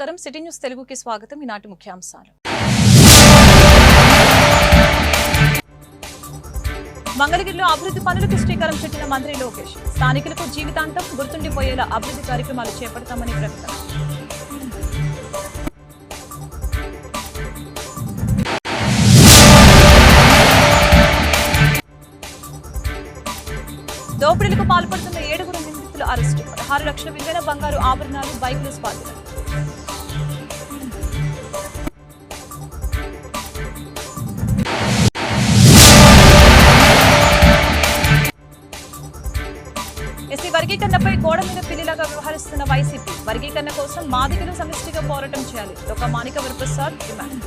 నమస్కారం. City news తెలుగుకి స్వాగతం. ఈనాటి ముఖ్యాంశాలు. మంగళగిరిలో అభివృద్ధి పనులకు శ్రీకారం చుట్టిన మంత్రి లోకేష్. స్థానికులకు జీవితాంతం గుర్తుండిపోయేలా అభివృద్ధి కార్యక్రమాలు చేపడతామని ప్రకటన. దోపిడీలకు పాల్పడుతున్న ఏడుగురు నిందితులు అరెస్టు. పదహారు లక్షల విలువైన బంగారు ఆభరణాలు బైకులు స్వాధీనం. గోడ మీద పిల్లిలాగా వ్యవహరిస్తున్న వైసీపీ వర్గీకరణ కోసం మాదిగలు సమిష్టిగా పోరాటం చేయాలి. ఒక మాణిక వరప్రసాద్ డిమాండ్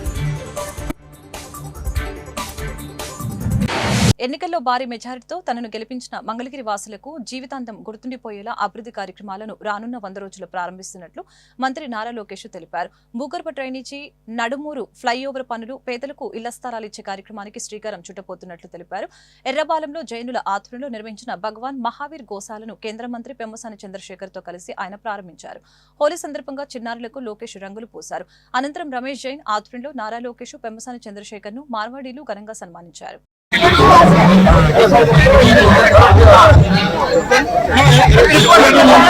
ఎన్నికల్లో భారీ మెజారిటీతో తనను గెలిపించిన మంగళగిరి వాసులకు జీవితాంతం గుర్తుండిపోయేలా అభివృద్ధి కార్యక్రమాలను రానున్న వంద రోజులు ప్రారంభిస్తున్నట్లు మంత్రి నారా లోకేష్ తెలిపారు. భూగర్భ డ్రైనేజీ నడుమూరు ఫ్లైఓవర్ పనులు పేదలకు ఇళ్ళ స్థలాలు ఇచ్చే కార్యక్రమానికి శ్రీకారం చుట్టబోతున్నట్లు తెలిపారు. ఎర్రబాలంలో జైనుల ఆధ్వర్యంలో నిర్వహించిన భగవాన్ మహావీర్ గోశాలను కేంద్ర మంత్రి పెమ్మసాని చంద్రశేఖర్తో కలిసి ఆయన ప్రారంభించారు. హోలీ సందర్భంగా చిన్నారులకు లోకేష్ రంగులు పూశారు. అనంతరం రమేష్ జైన్ ఆధ్వర్యంలో నారా లోకేష్ పెమ్మసాని చంద్రశేఖర్ను మార్వాడీలు ఘనంగా సన్మానించారు. Thank you.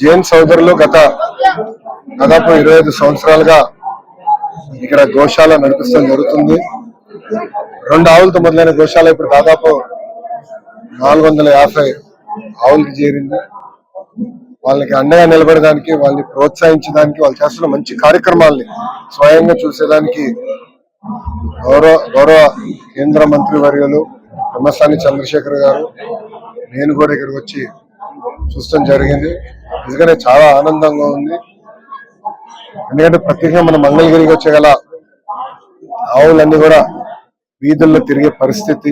జైన్ సోదరులు గత దాదాపు ఇరవై ఐదు సంవత్సరాలుగా ఇక్కడ గోశాల నడిపిస్తాం జరుగుతుంది. రెండు ఆవులతో మొదలైన గోశాల ఇప్పుడు దాదాపు నాలుగు వందల యాభై ఆవులకి చేరింది. వాళ్ళకి అండగా నిలబడడానికి వాళ్ళని ప్రోత్సహించడానికి వాళ్ళు చేస్తున్న మంచి కార్యక్రమాల్ని స్వయంగా చూసేదానికి గౌరవ గౌరవ కేంద్ర మంత్రి వర్యులు పెమ్మసాని చంద్రశేఖర్ గారు నేను కూడా ఇక్కడికి వచ్చి చూడటం జరిగింది. నిజంగానే చాలా ఆనందంగా ఉంది. ఎందుకంటే ప్రత్యేకంగా మన మంగళగిరికి వచ్చేగల ఆవులన్నీ కూడా వీధుల్లో తిరిగే పరిస్థితి.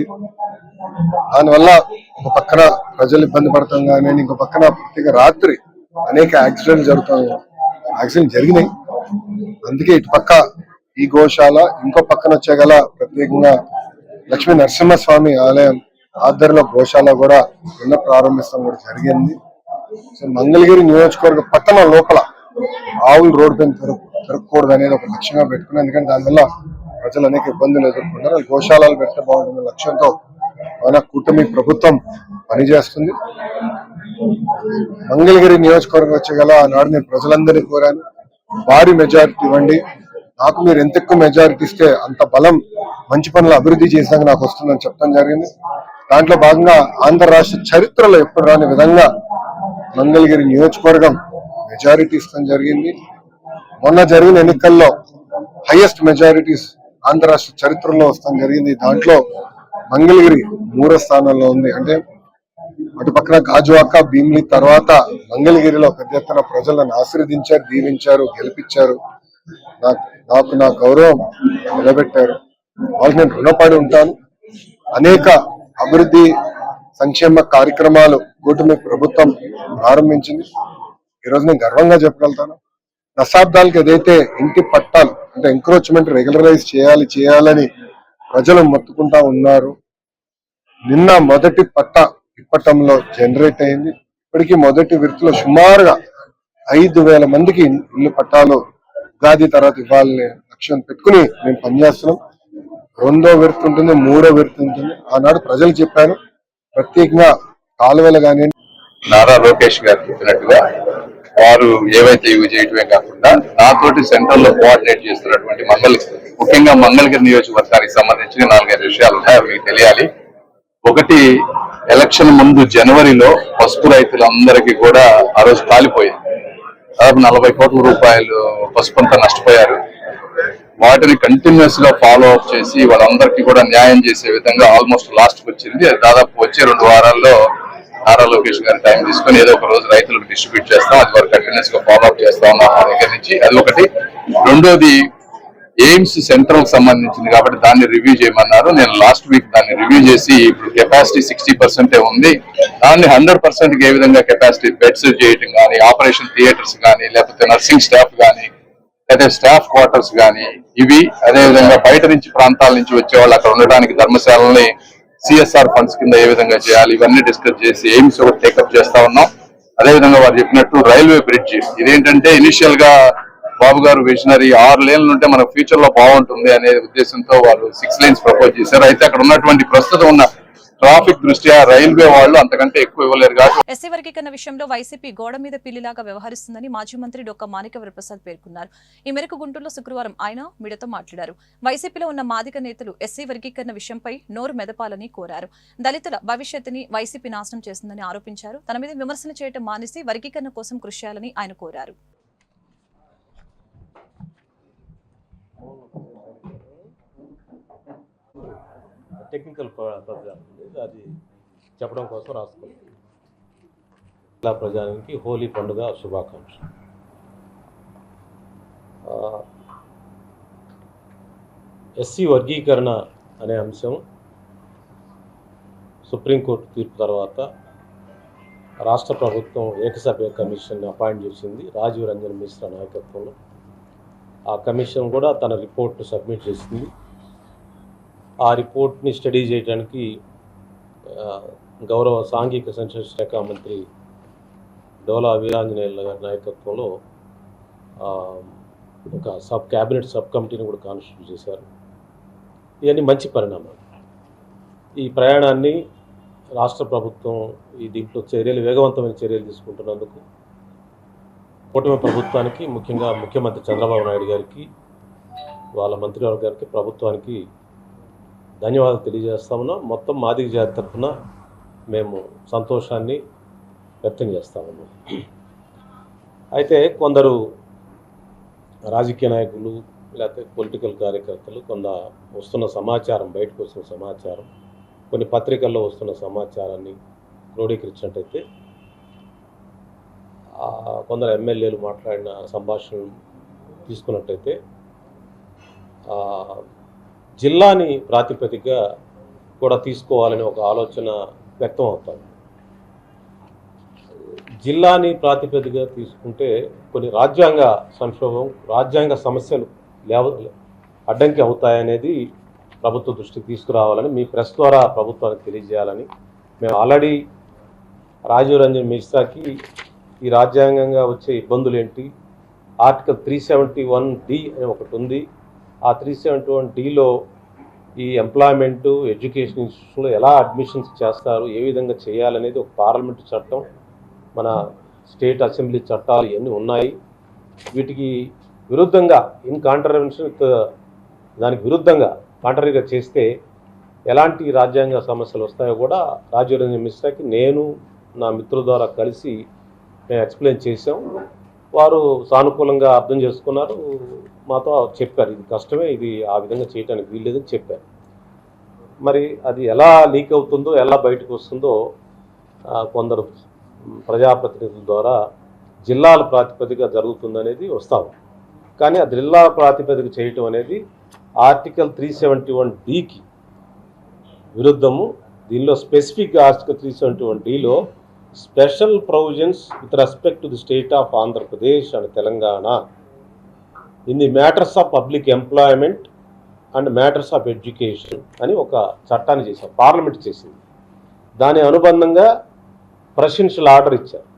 దానివల్ల ఒక పక్కన ప్రజలు ఇబ్బంది పడతాం కానీ ఇంకో పక్కన ప్రత్యేక రాత్రి అనేక యాక్సిడెంట్ జరుగుతాయి. యాక్సిడెంట్ జరిగినాయి. అందుకే ఇటు పక్క ఈ గోశాల ఇంకో పక్కన వచ్చేగల ప్రత్యేకంగా లక్ష్మీ నరసింహస్వామి ఆలయం ఆధ్వర్యంలో గోశాల కూడా నిన్న ప్రారంభిస్తాం కూడా జరిగింది. మంగళగిరి నియోజకవర్గ పట్టణం లోపల ఆవులు రోడ్డు పైన తిరగ తిరగకూడదు అనేది ఒక లక్ష్యంగా పెట్టుకున్నాం. ఎందుకంటే దానివల్ల ప్రజలు అనేక ఇబ్బందులు ఎదుర్కొంటారు గోశాలలు పెడితే బాగుంటుంది లక్ష్యంతో మన కూటమి ప్రభుత్వం పనిచేస్తుంది. మంగళగిరి నియోజకవర్గం వచ్చేగల ఆనాడు నేను ప్రజలందరినీ కోరాను. భారీ మెజారిటీ ఇవ్వండి. నాకు మీరు ఎంత ఎక్కువ మెజారిటీ ఇస్తే అంత బలం మంచి పనులు అభివృద్ధి చేశాక నాకు వస్తుందని చెప్పడం జరిగింది. దాంట్లో భాగంగా ఆంధ్ర రాష్ట్ర చరిత్రలో ఎప్పుడు రాని విధంగా మంగళగిరి నియోజకవర్గం మెజారిటీ ఇస్తాం జరిగింది. మొన్న జరిగిన ఎన్నికల్లో హైయెస్ట్ మెజారిటీస్ ఆంధ్ర రాష్ట్ర చరిత్రలో వస్తాం జరిగింది. దాంట్లో మంగళగిరి మూడో స్థానంలో ఉంది. అంటే అటు పక్కన గాజువాక భీమిలి తర్వాత మంగళగిరిలో పెద్ద ఎత్తున ప్రజలను ఆశీర్వదించారు దీవించారు గెలిపించారు. నాకు నాకు నా గౌరవం నిలబెట్టారు. వాళ్ళకి నేను రుణపడి ఉంటాను. అనేక అభివృద్ధి సంక్షేమ కార్యక్రమాలు కూటమి ప్రభుత్వం ప్రారంభించింది. ఈరోజు నేను గర్వంగా చెప్పగలుగుతాను. దశాబ్దాలకు ఏదైతే ఇంటి పట్టాలు అంటే ఎంక్రోచ్మెంట్ రెగ్యులరైజ్ చేయాలి చేయాలని ప్రజలు మొత్తుకుంటా ఉన్నారు. నిన్న మొదటి పట్ట ఇప్పటంలో జనరేట్ అయింది. ఇప్పటికీ మొదటి విడతలో సుమారుగా ఐదు వేల మందికి ఇల్లు పట్టాలు ఉగాది తర్వాత ఇవ్వాలని లక్ష్యం పెట్టుకుని మేము పనిచేస్తున్నాం. రెండో విడత ఉంటుంది మూడో విడత ఉంటుంది. ఆనాడు ప్రజలు చెప్పాను ప్రత్యేకంగా కాలువలు కానీ నారా లోకేష్ గారు చెప్పినట్టుగా వారు ఏవైతే ఇవి చేయటమే కాకుండా నాతోటి సెంట్రల్లో కోఆర్డినేట్ చేస్తున్నటువంటి మంగళ ముఖ్యంగా మంగళగిరి నియోజకవర్గానికి సంబంధించిన నాలుగైదు విషయాలు ఉన్నాయి అవి మీకు తెలియాలి. ఒకటి ఎలక్షన్ ముందు జనవరిలో పసుపు రైతులందరికీ కూడా ఆ రోజు కాలిపోయింది. దాదాపు నలభై కోట్ల రూపాయలు పసుపు అంతా నష్టపోయారు. వాటిని కంటిన్యూస్గా ఫాలో అప్ చేసి వాళ్ళందరికీ కూడా న్యాయం చేసే విధంగా ఆల్మోస్ట్ లాస్ట్ వచ్చింది. దాదాపు వచ్చే రెండు వారాల్లో నారా లోకేష్ గారి టైం తీసుకొని ఏదో ఒక రోజు రైతులకు డిస్ట్రిబ్యూట్ చేస్తాం అది వారు కంటిన్యూస్గా ఫాలో అప్ చేస్తా ఉన్నాం మా దగ్గర నుంచి. అది ఒకటి. రెండోది ఎయిమ్స్ సెంట్రల్ సంబంధించింది కాబట్టి దాన్ని రివ్యూ చేయమన్నారు. నేను లాస్ట్ వీక్ దాన్ని రివ్యూ చేసి ఇప్పుడు కెపాసిటీ సిక్స్టీ పర్సెంటే ఉంది. దాన్ని హండ్రెడ్ పర్సెంట్ ఏ విధంగా కెపాసిటీ బెడ్స్ చేయటం కానీ ఆపరేషన్ థియేటర్స్ కానీ లేకపోతే నర్సింగ్ స్టాఫ్ కానీ లేదా స్టాఫ్ క్వార్టర్స్ కానీ ఇవి అదే విధంగా బయట నుంచి ప్రాంతాల నుంచి వచ్చే వాళ్ళు అక్కడ ఉండడానికి ధర్మశాలని సిఎస్ఆర్ ఫండ్స్ కింద ఏ విధంగా చేయాలి ఇవన్నీ డిస్కస్ చేసి ఎయిమ్స్ ఒకటి టేకప్ చేస్తా ఉన్నాం. అదే విధంగా వారు చెప్పినట్టు రైల్వే బ్రిడ్జ్ ఇదేంటంటే ఇనిషియల్గా బాబు గారు విజనరీ ఆరు లేన్లు ఉంటే మన ఫ్యూచర్లో బాగుంటుంది అనే ఉద్దేశంతో వాళ్ళు సిక్స్ లైన్స్ ప్రపోజ్ చేశారు. అయితే అక్కడ ఉన్నటువంటి ప్రస్తుతం ఉన్న ట్రాఫిక్ దృష్ట్యా రైల్వే వాళ్ళు అంతకంటే ఎక్కువ ఇవ్వలేరు కాబట్టి ఎస్సీ వర్గీకరణ విషయంలో వైసీపీ గోడ మీద పిల్లిలాగా వ్యవహరిస్తుందని మాజీ మంత్రి డొక్క మాణిక్య ప్రసాద్ పేర్కొన్నారు. ఈ మేరకు గుంటూరులో శుక్రవారం ఆయన మీడియాతో మాట్లాడారు. వైసీపీలో ఉన్న మాదిక నేతలు ఎస్సీ వర్గీకరణ విషయంపై నోరు మెదపాలని కోరారు. దళితుల భవిష్యత్తుని వైసీపీ నాశనం చేస్తుందని ఆరోపించారు. తన మీద విమర్శలు చేయడం మానేసి వర్గీకరణ కోసం కృషి చేయాలని ఆయన కోరారు. టెక్నికల్ ప్రోగ్రామ్ ఉంది. అది చెప్పడం కోసం రాసుకున్నాం జిల్లా ప్రజానికి హోలీ పండుగ శుభాకాంక్షలు. ఎస్సీ వర్గీకరణ అనే అంశం సుప్రీంకోర్టు తీర్పు తర్వాత రాష్ట్ర ప్రభుత్వం ఏకసభ్య కమిషన్ అపాయింట్ చేసింది రాజీవ్ రంజన్ మిశ్రా నాయకత్వంలో. ఆ కమిషన్ కూడా తన రిపోర్ట్ సబ్మిట్ చేసింది. ఆ రిపోర్ట్ని స్టడీ చేయడానికి గౌరవ సాంఘిక సంక్షేమ శాఖ మంత్రి డోలా వీరాంజనేయుల గారి నాయకత్వంలో ఒక సబ్ క్యాబినెట్ సబ్ కమిటీని కూడా కాన్స్టిట్యూట్ చేశారు. ఇవన్నీ మంచి పరిణామాలు. ఈ ప్రయాణాన్ని రాష్ట్ర ప్రభుత్వం ఈ దీంట్లో చర్యలు వేగవంతమైన చర్యలు తీసుకుంటున్నందుకు కూటమి ప్రభుత్వానికి ముఖ్యంగా ముఖ్యమంత్రి చంద్రబాబు నాయుడు గారికి వాళ్ళ మంత్రివర్గానికి ప్రభుత్వానికి ధన్యవాదాలు తెలియజేస్తా ఉన్నాం. మొత్తం మాదిగ జాతి తరఫున మేము సంతోషాన్ని వ్యక్తం చేస్తా ఉన్నాం. అయితే కొందరు రాజకీయ నాయకులు లేకపోతే పొలిటికల్ కార్యకర్తలు కొంత వస్తున్న సమాచారం బయటకు వస్తున్న సమాచారం కొన్ని పత్రికల్లో వస్తున్న సమాచారాన్ని క్రోడీకరించినట్టయితే కొందరు ఎమ్మెల్యేలు మాట్లాడిన సంభాషణ తీసుకున్నట్టయితే జిల్లాని ప్రాతిపదికగా కూడా తీసుకోవాలని ఒక ఆలోచన వ్యక్తం అవుతుంది. జిల్లాని ప్రాతిపదికగా తీసుకుంటే కొన్ని రాజ్యాంగ సంక్షోభం రాజ్యాంగ సమస్యలు లేవ అడ్డంకి అవుతాయనేది ప్రభుత్వ దృష్టికి తీసుకురావాలని మీ ప్రెస్ ద్వారా ప్రభుత్వానికి తెలియజేయాలని మేము ఆల్రెడీ రాజీవ్ రంజన్ మిశ్రాకి ఈ రాజ్యాంగంగా వచ్చే ఇబ్బందులు ఏంటి article three seventy one D అని ఒకటి ఉంది. ఆ త్రీ సెవెన్ టూ వన్ డీలో ఈ ఎంప్లాయ్మెంట్ ఎడ్యుకేషన్ ఇన్స్టిట్యూషన్లో ఎలా అడ్మిషన్స్ చేస్తారు ఏ విధంగా చేయాలనేది ఒక పార్లమెంటు చట్టం మన స్టేట్ అసెంబ్లీ చట్టాలు ఇవన్నీ ఉన్నాయి. వీటికి విరుద్ధంగా ఇన్ కాంట్రవెన్షన్ దానికి విరుద్ధంగా కాంట్రరీగా చేస్తే ఎలాంటి రాజ్యాంగ సమస్యలు వస్తాయో కూడా రాజీవ్ రంజన్ మిశ్రాకి నేను నా మిత్రుల ద్వారా కలిసి మేము ఎక్స్ప్లెయిన్ చేసాం వారు సానుకూలంగా అర్థం చేసుకున్నారు. మాతో చెప్పారు ఇది కష్టమే ఇది ఆ విధంగా చేయడానికి వీల్లేదని చెప్పారు. మరి అది ఎలా లీక్ అవుతుందో ఎలా బయటకు వస్తుందో కొందరు ప్రజాప్రతినిధుల ద్వారా జిల్లాల ప్రాతిపదిక జరుగుతుందనేది వస్తాం కానీ ఆ జిల్లా ప్రాతిపదిక చేయటం అనేది ఆర్టికల్ త్రీ సెవెంటీ వన్ డికి విరుద్ధము. దీనిలో specific article three seventy one డిలో special provisions with respect to the state of Andhra Pradesh and Telangana in the matters of public employment and matters of education అని ఒక చట్టాన్ని చేశారు parliament చేసింది. దాని అనుబంధంగా ప్రెసిడెన్షియల్ ఆర్డర్ ఇచ్చారు.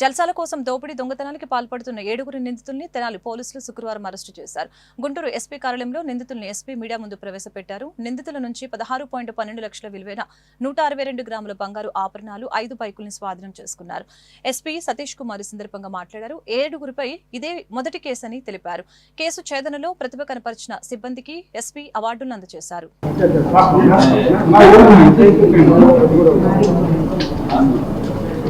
జల్సాల కోసం దోపిడీ దొంగతనానికి పాల్పడుతున్న ఏడుగురు నిందితుల్ని తెనాలి పోలీసులు శుక్రవారం అరెస్టు చేశారు. గుంటూరు ఎస్పీ కార్యాలయంలో నిందితుల్ని ఎస్పీ మీడియా ముందు ప్రవేశపెట్టారు. నిందితుల నుంచి పదహారు పాయింట్ పన్నెండు లక్షల విలువైన నూట అరవై రెండు గ్రాముల బంగారు ఆభరణాలు ఐదు బైకుల్ని స్వాధీనం చేసుకున్నారు. ఎస్పీ సతీష్ కుమార్ ఈ సందర్భంగా మాట్లాడారు. ఏడుగురిపై ఇదే మొదటి కేసు అని తెలిపారు. కేసు ఛేదనలో ప్రతిభ కనపరిచిన సిబ్బందికి ఎస్పీ అవార్డులను అందజేశారు.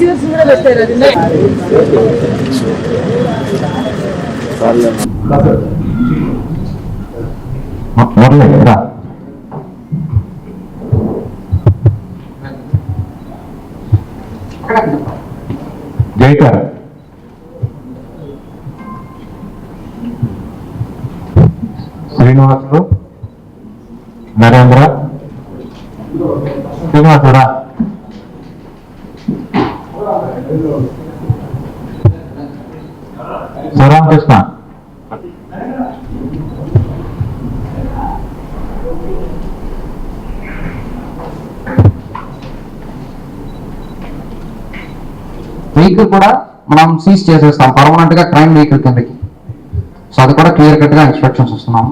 రిసీవర్స్ కూడా పెట్టారు అది మొదలెట్టరా శ్రీనివాసులు నరేంద్ర. శ్రీనివాసుడా. శ్రీరామకృష్ణ వెహికల్ కూడా మనం సీజ్ చేసేస్తాం. పర్మనెంట్గా క్రైమ్ వెహికల్ కిందకి. సో అది కూడా క్లియర్ కట్గా ఇన్స్ట్రక్షన్స్ ఇస్తున్నాం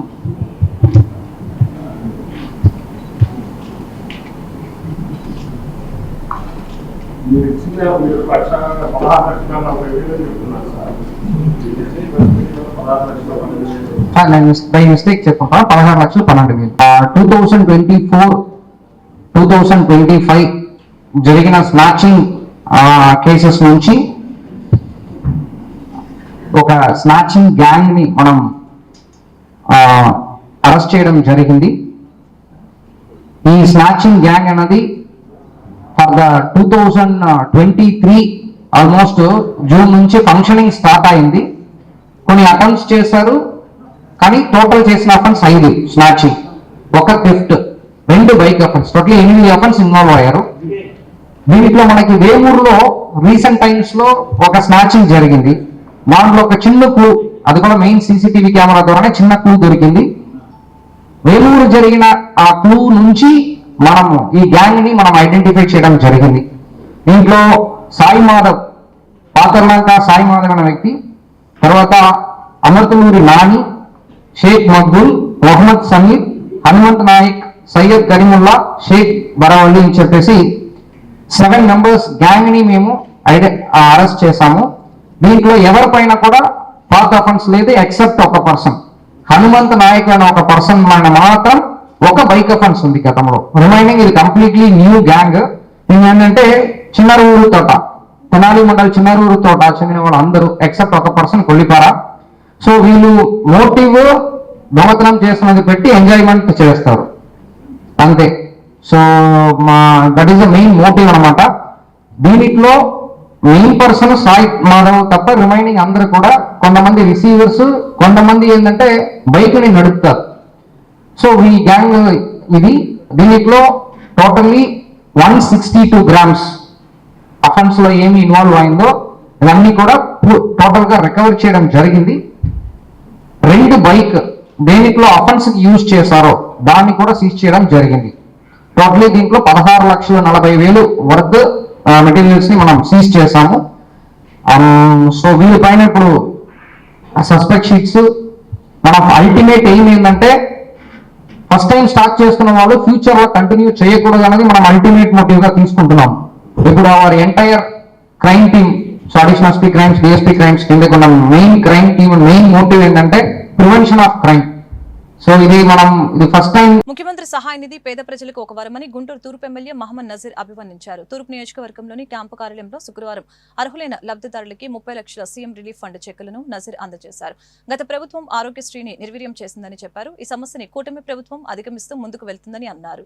సార్ నేను బై మిస్టేక్ చెప్పుకుంటాను పదహారు లక్షలు పన్నెండు వేలు. Two thousand twenty four two thousand twenty five జరిగిన స్నాచింగ్ కేసెస్ నుంచి ఒక స్నాచింగ్ గ్యాంగ్ని మనం అరెస్ట్ చేయడం జరిగింది. ఈ స్నాచింగ్ గ్యాంగ్ అనేది for the two thousand twenty three almost June నుంచి ఫంక్షనింగ్ స్టార్ట్ అయింది. కొన్ని అటెంప్ట్స్ చేశారు. కానీ టోటల్ చేసిన అఫెన్స్ ఐదు స్నాచింగ్ ఒక థిఫ్ట్ రెండు బైక్ అఫెన్స్ టోటల్ ఎనిమిది అఫెన్స్ ఇన్వాల్వ్ అయ్యారు. దీంట్లో మనకి వేమూరులో రీసెంట్ టైమ్స్లో ఒక స్నాచింగ్ జరిగింది. దాంట్లో ఒక చిన్న క్లూ అది కూడా మెయిన్ సీసీటీవీ కెమెరా ద్వారానే చిన్న క్లూ దొరికింది. వేలూరు జరిగిన ఆ క్లూ నుంచి మనము ఈ గ్యాంగ్ని మనం ఐడెంటిఫై చేయడం జరిగింది. దీంట్లో సాయి మాధవ్ పాతర్లంక సాయి మాధవ్ అనే వ్యక్తి తర్వాత అమృతమూరి నాని షేక్ మక్బుల్ మొహమ్మద్ సమీర్ హనుమంత్ నాయక్ సయ్యద్ కరీముల్లా షేక్ బరావల్లి అని చెప్పేసి సెవెన్ మెంబర్స్ గ్యాంగ్ని మేము ఐడె అరెస్ట్ చేశాము. దీంట్లో ఎవరిపైన కూడా పాత అఫెన్స్ లేదు ఎక్సెప్ట్ ఒక పర్సన్. హనుమంత్ నాయక్ అనే ఒక పర్సన్ మన మాత్రం ఒక బైక్ అఫెన్స్ ఉంది గతంలో. రిమైనింగ్ ఇది కంప్లీట్లీ న్యూ గ్యాంగ్. ఏంటంటే చిన్నరూరు తోట తెనాలి మండలి చిన్నరూరు తోట చెందిన వాళ్ళు అందరూ ఎక్సెప్ట్ ఒక పర్సన్ కొల్లిపార. సో వీళ్ళు మోటివ్ దొంగతనం చేస్తున్నది పెట్టి ఎంజాయ్మెంట్ చేస్తారు. అంతే. సో మా that is the main motive అనమాట దీనిట్లో మెయిన్ పర్సన్ సాయి మాధవ్ తప్ప రిమైనింగ్ అందరు కూడా కొంతమంది రిసీవర్స్ కొంతమంది ఏంటంటే బైక్ని నడుపుతారు. సో ఈ గ్యాంగ్ ఇది దీనిట్లో totally one sixty two grams అఫెన్స్లో ఏమి ఇన్వాల్వ్ అయిందో ఇవన్నీ కూడా టోటల్గా రికవర్ చేయడం జరిగింది. రెండు బైక్ దేనిలో అఫెన్స్కి యూజ్ చేశారో దాన్ని కూడా సీజ్ చేయడం జరిగింది. టోటలీ దీంట్లో పదహారు లక్షల నలభై వేలు వర్త్ మెటీరియల్స్ని మనం సీజ్ చేశాము. Um, సో వీళ్ళపైన ఇప్పుడు సస్పెక్ట్ షీట్స్ మన అల్టిమేట్ ఎయిమ్ ఏంటంటే ఫస్ట్ టైం స్టార్ట్ చేస్తున్న వాళ్ళు ఫ్యూచర్లో కంటిన్యూ చేయకూడదు అనేది మనం అల్టిమేట్ మోటివ్గా తీసుకుంటున్నాం. ఇప్పుడు our entire crime team so additional SP crimes DSP crimes కింద ఉన్న main crime team main motive ఏంటంటే ప్రివెన్షన్ ఆఫ్ క్రైమ్ సో ఇది మనం ఇది ఫస్ట్ టైం ముఖ్యమంత్రి సహాయ నిధి పేద ప్రజలకు ఒక వరమని గుంటూరు తూర్పు ఎమ్మెల్యే మహమ్మద్ నజీర్ అభివర్ణించారు. తూర్పు నియోజకవర్గంలోని క్యాంపు కార్యాలయంలో శుక్రవారం అర్హులైన లబ్ధిదారులకి ముప్పై లక్షల సీఎం రిలీఫ్ ఫండ్ చెక్కులను నజీర్ అందజేశారు. గత ప్రభుత్వం ఆరోగ్యశ్రీని నిర్వీర్యం చేసిందని చెప్పారు. ఈ సమస్యని కూటమి ప్రభుత్వం అధిగమిస్తూ ముందుకు వెళ్తుందని అన్నారు.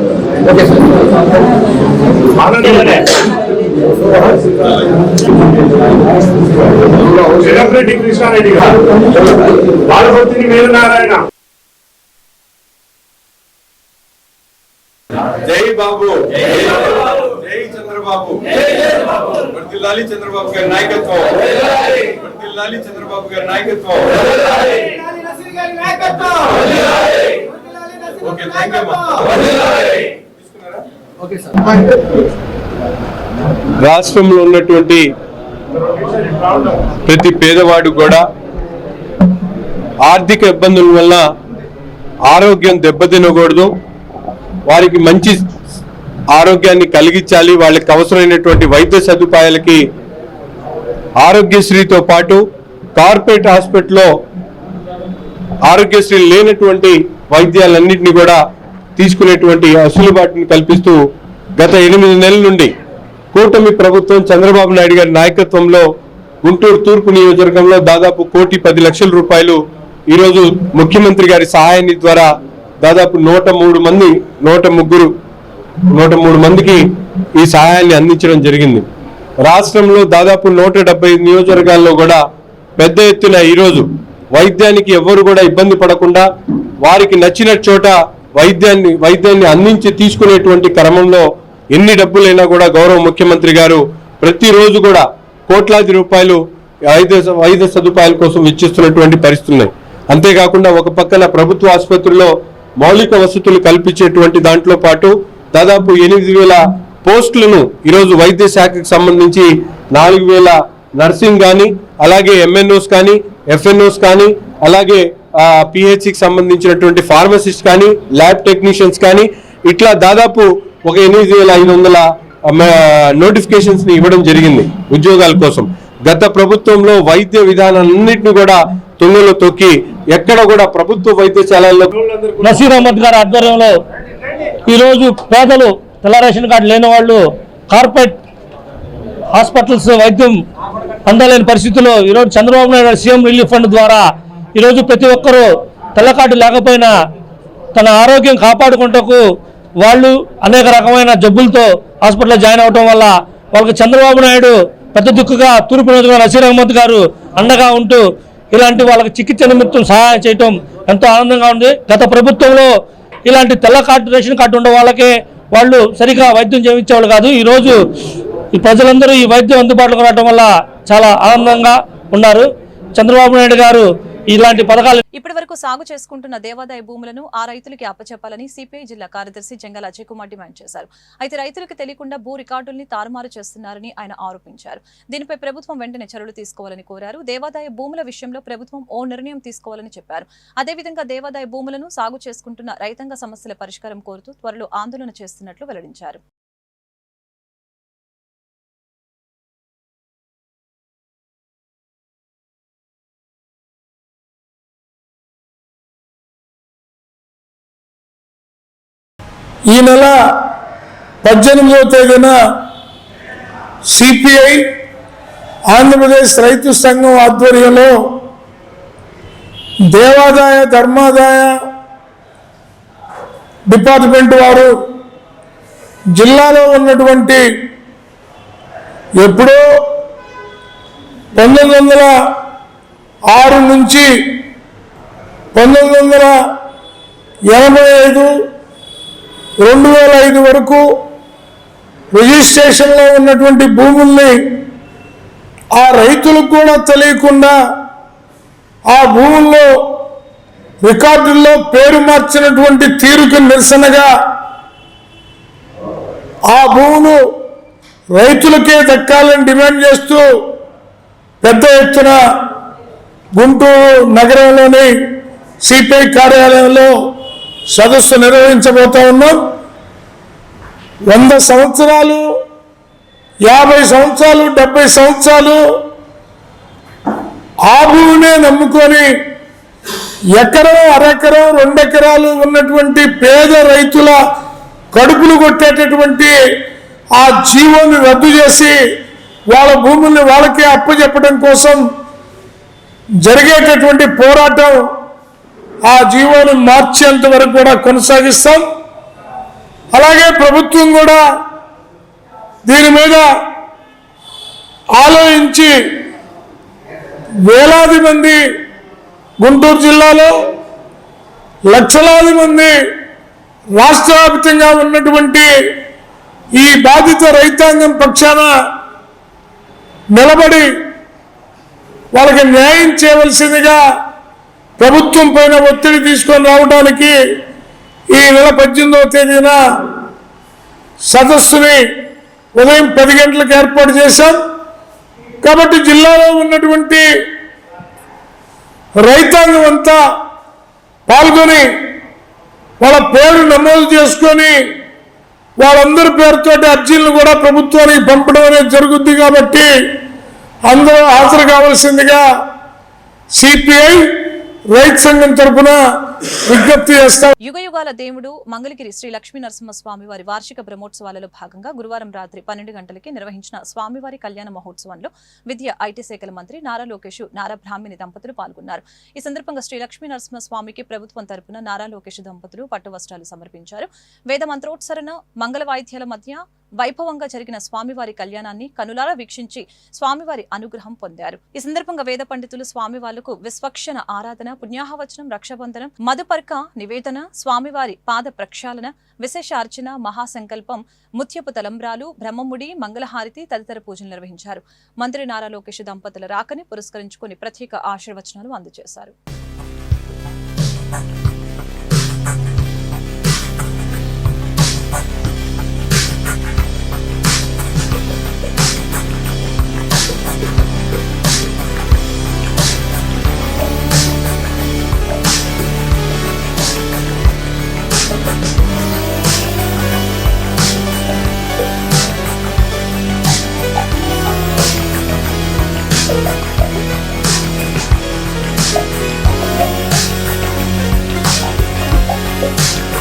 ఆనందమనే. చిరంరెడ్డి కృష్ణారెడ్డి గారు బాలభక్తిని వీరనారాయణ జై బాబు. జై చంద్రబాబు. వర్దిల్లాలి చంద్రబాబు. గారి నాయకత్వం. వర్దిల్లాలి చంద్రబాబు గారి నాయకత్వం. ఓకే థ్యాంక్ యూ రాష్ట్రంలో ఉన్నటువంటి ప్రతి పేదవాడు కూడా ఆర్థిక ఇబ్బందుల వల్ల ఆరోగ్యం దెబ్బతినకూడదు. వారికి మంచి ఆరోగ్యాన్ని కలిగించాలి. వాళ్ళకి అవసరమైనటువంటి వైద్య సదుపాయాలకి ఆరోగ్యశ్రీతో పాటు కార్పొరేట్ హాస్పిటల్లో ఆరోగ్యశ్రీ లేనటువంటి వైద్యాలన్నింటినీ కూడా తీసుకునేటువంటి అసులుబాటుని కల్పిస్తూ గత ఎనిమిది నెలల నుండి కూటమి ప్రభుత్వం చంద్రబాబు నాయుడు గారి నాయకత్వంలో గుంటూరు తూర్పు నియోజకవర్గంలో దాదాపు కోటి పది లక్షల రూపాయలు ఈరోజు ముఖ్యమంత్రి గారి సహాయాన్ని ద్వారా దాదాపు నూట మూడు మంది నూట ముగ్గురు నూట మూడు మందికి ఈ సహాయాన్ని అందించడం జరిగింది. రాష్ట్రంలో దాదాపు నూట డెబ్బై నియోజకవర్గాల్లో కూడా పెద్ద ఎత్తున ఈరోజు వైద్యానికి ఎవ్వరు కూడా ఇబ్బంది పడకుండా వారికి నచ్చిన చోట వైద్యాన్ని వైద్యాన్ని అందించి తీసుకునేటువంటి క్రమంలో ఎన్ని డబ్బులైనా కూడా గౌరవ ముఖ్యమంత్రి గారు ప్రతిరోజు కూడా కోట్లాది రూపాయలు వైద్య వైద్య సదుపాయాల కోసం ఇచ్చిస్తున్నటువంటి పరిస్థితులు ఉన్నాయి. అంతేకాకుండా ఒక పక్కన ప్రభుత్వ ఆసుపత్రిలో మౌలిక వసతులు కల్పించేటువంటి దాంట్లో పాటు దాదాపు ఎనిమిది వేల పోస్టులను ఈరోజు వైద్య శాఖకు సంబంధించి నాలుగు వేల నర్సింగ్ కానీ అలాగే ఎంఎన్ఓస్ కానీ ఎఫ్ఎన్ఓస్ కానీ అలాగే పిహెచ్సికి సంబంధించినటువంటి ఫార్మసిస్ట్ కానీ ల్యాబ్ టెక్నీషియన్స్ కానీ ఇట్లా దాదాపు ఒక ఎనిమిది వేల ఐదు వందల నోటిఫికేషన్స్ని ఇవ్వడం జరిగింది ఉద్యోగాల కోసం. గత ప్రభుత్వంలో వైద్య విధానాలన్నింటినీ కూడా తొంగలో తొక్కి ఎక్కడ కూడా ప్రభుత్వ వైద్యశాలల్లో నసీర్ అహ్మద్ గారి ఆధ్వర్యంలో ఈరోజు పేదలు తెల్ల రేషన్ కార్డు లేని వాళ్ళు కార్పొరేట్ హాస్పిటల్స్ వైద్యం అందలేని పరిస్థితుల్లో ఈరోజు Chandrababu Naidu CM relief fund ద్వారా ఈరోజు ప్రతి ఒక్కరూ తెల్ల కార్డు లేకపోయినా తన ఆరోగ్యం కాపాడుకుంటకు వాళ్ళు అనేక రకమైన జబ్బులతో హాస్పిటల్లో జాయిన్ అవడం వల్ల వాళ్ళకి చంద్రబాబు నాయుడు పెద్ద దిక్కుగా తూర్పు నియోజకవర్గం నసీర్ అహ్మద్ గారు అండగా ఉంటూ ఇలాంటి వాళ్ళకి చికిత్స నిమిత్తం సహాయం చేయటం ఎంతో ఆనందంగా ఉంది. గత ప్రభుత్వంలో ఇలాంటి తెల్ల కార్డు రేషన్ కార్డు ఉండే వాళ్ళకే వాళ్ళు సరిగా వైద్యం చేయించేవాళ్ళు కాదు. ఈరోజు ఈ ప్రజలందరూ ఈ వైద్యం అందుబాటులోకి రావడం వల్ల చాలా ఆనందంగా ఉన్నారు. చంద్రబాబు నాయుడు గారు ఇలాంటి పథకాలు ఇప్పటి వరకు సాగు చేసుకుంటున్న దేవాదాయ భూములను ఆ రైతులకి అప్పచెప్పాలని సిపిఐ జిల్లా కార్యదర్శి జంగల్ అజయ్ కుమార్ డిమాండ్ చేశారు. అయితే రైతులకు తెలియకుండా భూ రికార్డుల్ని తారుమారు చేస్తున్నారని ఆయన ఆరోపించారు. దీనిపై ప్రభుత్వం వెంటనే చర్యలు తీసుకోవాలని కోరారు. దేవాదాయ భూముల విషయంలో ప్రభుత్వం ఓ నిర్ణయం తీసుకోవాలని చెప్పారు. అదేవిధంగా దేవాదాయ భూములను సాగు చేసుకుంటున్న రైతాంగ సమస్యల పరిష్కారం కోరుతూ త్వరలో ఆందోళన చేస్తున్నట్లు వెల్లడించారు. ఈ నెల పద్దెనిమిదవ తేదీన సిపిఐ ఆంధ్రప్రదేశ్ రైతు సంఘం ఆధ్వర్యంలో దేవాదాయ ధర్మాదాయ డిపార్ట్మెంట్ వారు జిల్లాలో ఉన్నటువంటి ఎప్పుడో పంతొమ్మిది వందల ఆరు నుంచి పంతొమ్మిది వందల ఎనభై ఐదు రెండు వేల ఐదు వరకు రిజిస్ట్రేషన్లో ఉన్నటువంటి భూముల్ని ఆ రైతులకు కూడా తెలియకుండా ఆ భూముల్లో రికార్డుల్లో పేరు మార్చినటువంటి తీరుకు నిరసనగా ఆ భూములు రైతులకే దక్కాలని డిమాండ్ చేస్తూ పెద్ద ఎత్తున గుంటూరు నగరంలోని సిపిఐ కార్యాలయంలో సదస్సు నిర్వహించబోతా ఉన్నాం. వంద సంవత్సరాలు యాభై సంవత్సరాలు డెబ్బై సంవత్సరాలు ఆ భూమినే నమ్ముకొని ఎకరం అరెకరం రెండెకరాలు ఉన్నటువంటి పేద రైతుల కడుపులు కొట్టేటటువంటి ఆ జీవోని రద్దు చేసి వాళ్ళ భూముల్ని వాళ్ళకే అప్పచెప్పడం కోసం జరిగేటటువంటి పోరాటం ఆ జీవోను మార్చేంత వరకు కూడా కొనసాగిస్తాం. అలాగే ప్రభుత్వం కూడా దీని మీద ఆలోచించి వేలాది మంది గుంటూరు జిల్లాలో లక్షలాది మంది రాష్ట్ర వ్యాప్తంగా ఉన్నటువంటి ఈ బాధిత రైతాంగం పక్షాన నిలబడి వాళ్ళకి న్యాయం చేయవలసిందిగా ప్రభుత్వం పైన ఒత్తిడి తీసుకొని రావడానికి ఈ నెల పద్దెనిమిదవ తేదీన సదస్సుని ఉదయం పది గంటలకు ఏర్పాటు చేశాం. కాబట్టి జిల్లాలో ఉన్నటువంటి రైతాంగం అంతా పాల్గొని వాళ్ళ పేరు నమోదు చేసుకొని వాళ్ళందరి పేరుతోటి అర్జీలను కూడా ప్రభుత్వానికి పంపడం అనేది జరుగుద్ది కాబట్టి అందరూ హాజరు కావాల్సిందిగా సిపిఐ రైట్ సంఘం తరఫున విజ్ఞప్తి చేస్తాం. యుగ యుగాల దేవుడు మంగళగిరి శ్రీ లక్ష్మీ నరసింహస్వామి వారి వార్షిక బ్రహ్మోత్సవాలలో భాగంగా గురువారం రాత్రి పన్నెండు గంటలకి నిర్వహించిన స్వామివారి కళ్యాణ మహోత్సవంలో విద్య ఐటీ శాఖల మంత్రి నారా లోకేష్ నారా బ్రాహ్మిణి దంపతులు పాల్గొన్నారు. ఈ సందర్భంగా శ్రీ లక్ష్మీ నరసింహస్వామికి ప్రభుత్వం తరపున నారా లోకేష్ దంపతులు పట్టు వస్త్రాలు సమర్పించారు. వేద మంత్రోత్సరణ మంగళ వాయిద్యాల మధ్య వైభవంగా జరిగిన స్వామివారి కళ్యాణాన్ని కనులారా వీక్షించి స్వామివారి అనుగ్రహం పొందారు. ఈ సందర్భంగా వేద పండితులు స్వామివార్లకు విశ్వక్షణ ఆరాధన పుణ్యాహవచనం రక్షాబంధనం మధుపర్క నివేదన స్వామివారి పాద ప్రక్షాళన విశేషార్చన మహాసంకల్పం ముత్యపు తలంబ్రాలు బ్రహ్మముడి మంగళహారతి తదితర పూజలు నిర్వహించారు. మంత్రి నారా లోకేష్ దంపతుల రాకని పురస్కరించుకుని ప్రత్యేక ఆశీర్వచనాలు అందజేశారు. కూటమి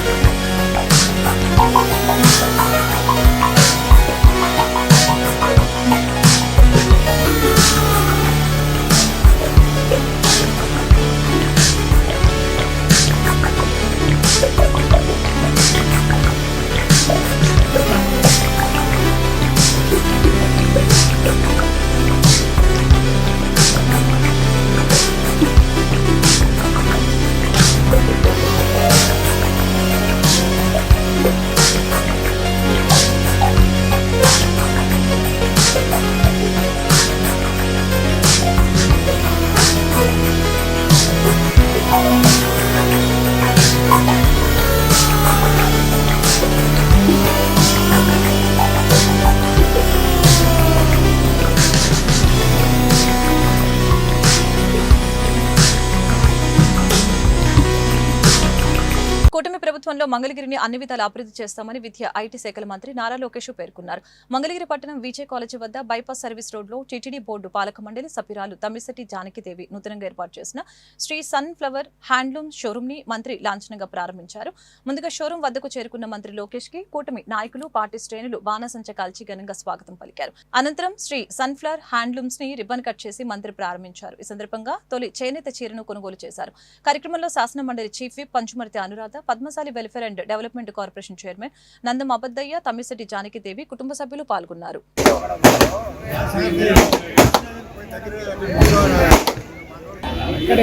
ప్రభుత్వంలో మంగళగిరిని అన్ని విధాలు అభివృద్ధి చేస్తామని విద్య ఐటీ శాఖల మంత్రి నారా లోకేష్ పేర్కొన్నారు. మంగళగిరి పట్టణం విజయ్ కాలేజీ వద్ద బైపాస్ సర్వీస్ రోడ్లో టీటీడీ బోర్డు పాలక మండలి సభ్యురాలు తమ్మిశెట్టి జానకిదేవి నూతనంగా ఏర్పాటు చేసిన శ్రీ సన్ ఫ్లవర్ హ్యాండ్లూమ్ షోరూమ్ని మంత్రి లాంఛనంగా ప్రారంభించారు. ముందుగా షోరూం వద్దకు చేరుకున్న మంత్రి లోకేష్కి కూటమి నాయకులు పార్టీ శ్రేణులు బాణసంచ కాల్చి ఘనంగా స్వాగతం పలికారు. అనంతరం శ్రీ సన్ఫ్లవర్ హ్యాండ్లూమ్స్ని రిబ్బన్ కట్ చేసి మంత్రి ప్రారంభించారు. ఈ సందర్భంగా తొలి చేనేత చీరను కొనుగోలు చేశారు. కార్యక్రమంలో శాసన మండలి chief whip Panchumarthi Anuradha Padmashali welfare and development corporation chairman Nandam Abaddaiah Tammisetti Janakidevi కుటుంబ సభ్యులు పాల్గొన్నారు. ఇక్కడ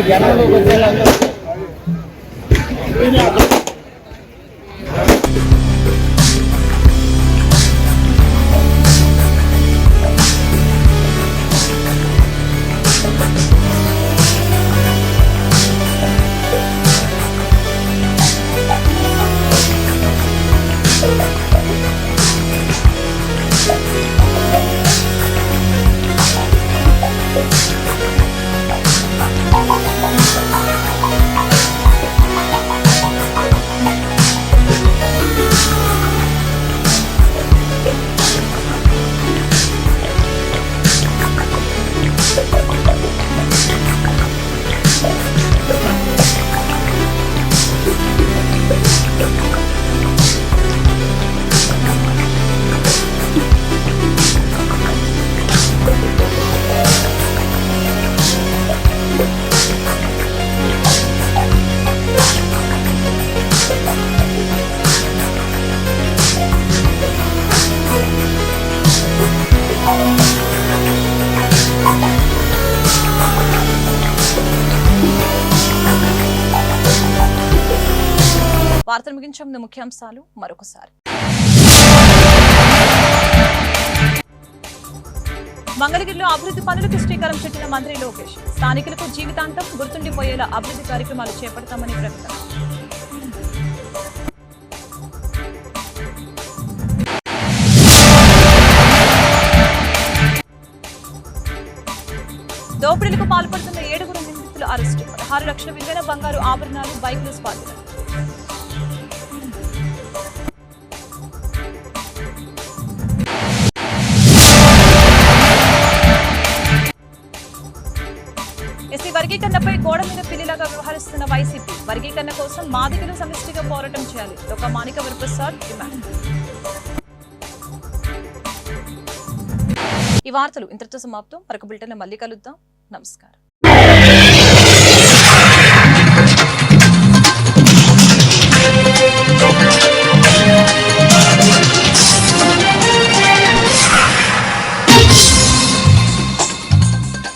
ప్రపంచంలో ముఖ్యాంశాలు మరొకసారి. మంగళగిరిలో అభివృద్ధి పనులకు శ్రీకారం చుట్టిన మంత్రి లోకేష్ స్థానికులకు జీవితాంతం గుర్తుండిపోయేలా అభివృద్ధి కార్యక్రమాలు చేపడతామని ప్రకటన. దోపిడీలకు పాల్పడుతున్న ఏడుగురు నిందితులు అరెస్టు. పదహారు లక్షల విలువైన బంగారు ఆభరణాలు బైకులు స్వాధీనం. పోరాడుతున్న వైసీపీ వర్గీకరణ కోసం మాదిగలు సమిష్టిగా పోరాటం చేయాలి. ఒక మాణిక వరప్రసాద్ డిమాండ్. ఈ వార్తలు ఇంతటితో సమాప్తం. మరొక బిల్టన్ మళ్ళీ కలుద్దాం. నమస్కారం.